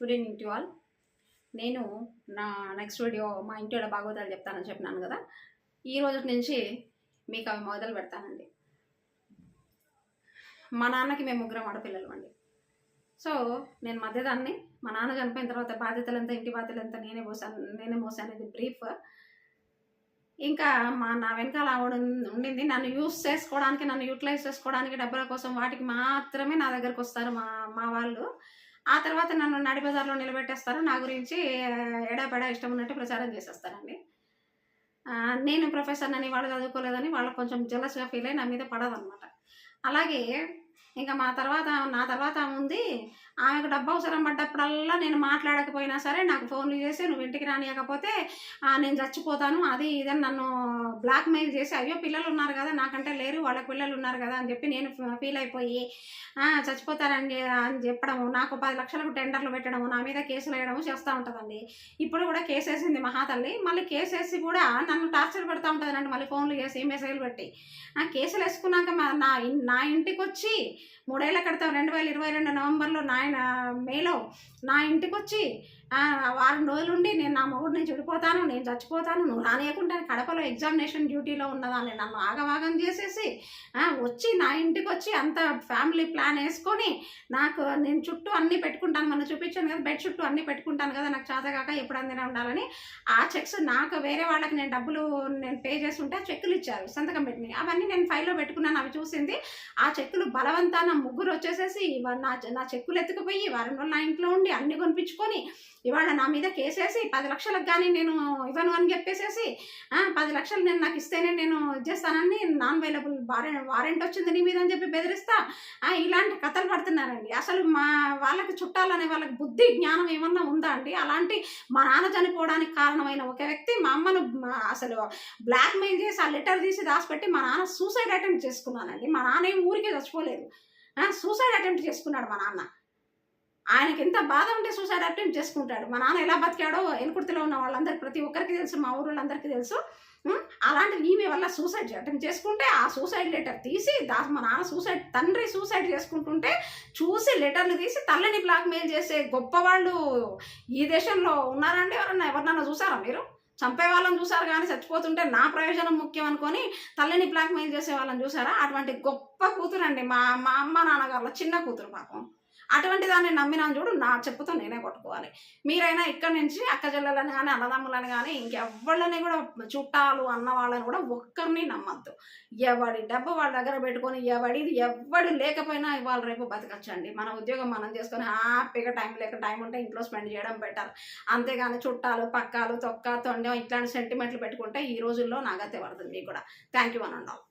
Good evening to all నేను నా next video మా ఇంటి వాళ్ళ భాగవతాలు చెప్తానని చెప్పినాను కదా. ఈ రోజు నుంచి మీకు అవి మొదలు పెడతానండి. మా నాన్నకి మేము ముగ్గురం ఆడపిల్లలు అండి. సో నేను మధ్యదాన్ని మా నాన్న చనిపోయిన తర్వాత బాధ్యతలంతా ఇంటి బాధ్యతలంతా నేనే పోసాను నేనే మోసాను ఇది బ్రీఫ్ ఇంకా మా నా వెనకాల ఆవిడ ఉండింది. నన్ను యూస్ చేసుకోవడానికి నన్ను యూటిలైజ్ చేసుకోవడానికి డబ్బుల కోసం వాటికి మాత్రమే నా దగ్గరకు వస్తారు మా మా వాళ్ళు. ఆ తర్వాత నన్ను నడిబజార్లో నిలబెట్టేస్తారు. నా గురించి ఎడాపెడా ఇష్టం ఉన్నట్టు ప్రచారం చేసేస్తారండి. నేను ప్రొఫెసర్ అని వాళ్ళు చదువుకోలేదని వాళ్ళకి కొంచెం జలస్గా ఫీల్ అయ్యి నా మీద పడదనమాట అలాగే ఇంకా మా తర్వాత నా తర్వాత ఉంది. ఆమెకు డబ్బు అవసరం పడ్డప్పుడల్లా నేను మాట్లాడకపోయినా సరే నాకు ఫోన్లు చేసి నువ్వు ఇంటికి రానియకపోతే నేను చచ్చిపోతాను. అది ఇదని నన్ను బ్లాక్ మెయిల్ చేసి అయ్యో పిల్లలు ఉన్నారు కదా నాకంటే లేరు వాళ్ళ పిల్లలు ఉన్నారు కదా అని చెప్పి నేను ఫీల్ అయిపోయి చచ్చిపోతారని అని చెప్పడము నాకు పది లక్షలకు టెండర్లు పెట్టడము నా మీద కేసులు వేయడము చేస్తూ ఉంటుందండి. ఇప్పుడు కూడా కేసు వేసింది మహాతల్లి. మళ్ళీ కేసు వేసి కూడా నన్ను టార్చర్ పెడతా ఉంటుందండి మళ్ళీ ఫోన్లు చేసి మెసేజ్లు పెట్టి. ఆ కేసులు వేసుకున్నాక మా- నా నా ఇంటికి వచ్చి మూడేళ్ళ క్రితం రెండు వేల ఇరవై రెండు నవంబర్లో నా మేలో నా ఇంటికి వచ్చి వారం రోజులుండి నేను నా మొగుడిని చెడిపోతాను నేను చచ్చిపోతాను నువ్వు రానియకుండా కడపలో ఎగ్జామినేషన్ డ్యూటీలో ఉన్నదాన్ని నన్ను ఆగవాగం చేసేసి వచ్చి నా ఇంటికి వచ్చి అంత ఫ్యామిలీ ప్లాన్ వేసుకొని నాకు నేను చుట్టూ అన్నీ పెట్టుకుంటాను మనం చూపించాను కదా బెడ్ చుట్టూ అన్నీ పెట్టుకుంటాను కదా నాకు చేతగాక ఎప్పుడు అందిన ఉండాలని ఆ చెక్స్ నాకు వేరే వాళ్ళకి నేను డబ్బులు నేను పే చేసి ఉంటే చెక్కులు ఇచ్చారు సంతకం పెట్టినాయి అవన్నీ నేను ఫైల్లో పెట్టుకున్నాను అవి చూసింది. ఆ చెక్కులు బలవంతాన ముగ్గురు వచ్చేసేసి నా నా చెక్కులు ఎత్తుకుపోయి వారం రోజులు నా ఇంట్లో ఉండి అన్ని కొనిపించుకొని ఇవాళ నా మీద కేసేసి పది లక్షలకు కానీ నేను ఇవ్వను అని చెప్పేసేసి పది లక్షలు నేను నాకు ఇస్తేనే నేను ఇచ్చేస్తానని నాన్ అవైలబుల్ వారెంట్ వారెంట్ వచ్చింది నీ మీద అని చెప్పి బెదిరిస్తా. ఇలాంటి కథలు పడుతున్నారండి. అసలు మా వాళ్ళకి చుట్టాలనే వాళ్ళకి బుద్ధి జ్ఞానం ఏమన్నా ఉందా అండి? అలాంటి మా నాన్న చనిపోవడానికి కారణమైన ఒక వ్యక్తి మా అమ్మను అసలు బ్లాక్మెయిల్ చేసి ఆ లెటర్ తీసి దాచిపెట్టి మా నాన్న సూసైడ్ అటెంప్ట్ చేసుకున్నానండి. మా నాన్న ఏం ఊరికే చచ్చిపోలేదు. సూసైడ్ అటెంప్ట్ చేసుకున్నాడు మా నాన్న. ఆయనకి ఎంత బాధ ఉంటే సూసైడ్ అటెంప్ట్ చేసుకుంటాడు. మా నాన్న ఎలా బతికాడో ఎన్కుర్తిలో ఉన్న వాళ్ళందరికీ ప్రతి ఒక్కరికి తెలుసు మా ఊళ్ళందరికీ తెలుసు. అలాంటి ఈమె వల్ల సూసైడ్ అటెంప్ట్ చేసుకుంటే ఆ సూసైడ్ లెటర్ తీసి దా మా నాన్న సూసైడ్ తండ్రి సూసైడ్ చేసుకుంటుంటే చూసి లెటర్లు తీసి తల్లిని బ్లాక్మెయిల్ చేసే గొప్ప వాళ్ళు ఈ దేశంలో ఉన్నారండి ఎవరన్నా ఎవరినన్నా చూసారా మీరు? చంపే వాళ్ళని చూసారు కానీ చచ్చిపోతుంటే నా ప్రయోజనం ముఖ్యం అనుకొని తల్లిని బ్లాక్మెయిల్ చేసే వాళ్ళని చూసారా? అటువంటి గొప్ప కూతురండి మా మా అమ్మ నాన్నగారుల చిన్న కూతురు పాపం అటువంటి దాన్ని నమ్మినాను చూడు నా చెప్పుతో నేనే కొట్టుకోవాలి. మీరైనా ఇక్కడ నుంచి అక్క చెల్లెలని కానీ అన్నదమ్ములని కానీ ఇంకెవ్వళ్ళని కూడా చుట్టాలు అన్న వాళ్ళని కూడా ఒక్కరిని నమ్మద్దు. ఎవడి డబ్బు వాళ్ళ దగ్గర పెట్టుకొని ఎవడిది ఎవడు లేకపోయినా ఇవాళ రేపు బతకచ్చండి. మన ఉద్యోగం మనం చేసుకొని హ్యాపీగా టైం లేక టైం ఉంటే ఇంట్లో స్పెండ్ చేయడం బెటర్. అంతేగాని చుట్టాలు పక్కాలు తొక్క తొండం ఇట్లాంటి సెంటిమెంట్లు పెట్టుకుంటే ఈ రోజుల్లో నాగతే పడుతుంది మీకు కూడా. థ్యాంక్ యూ అని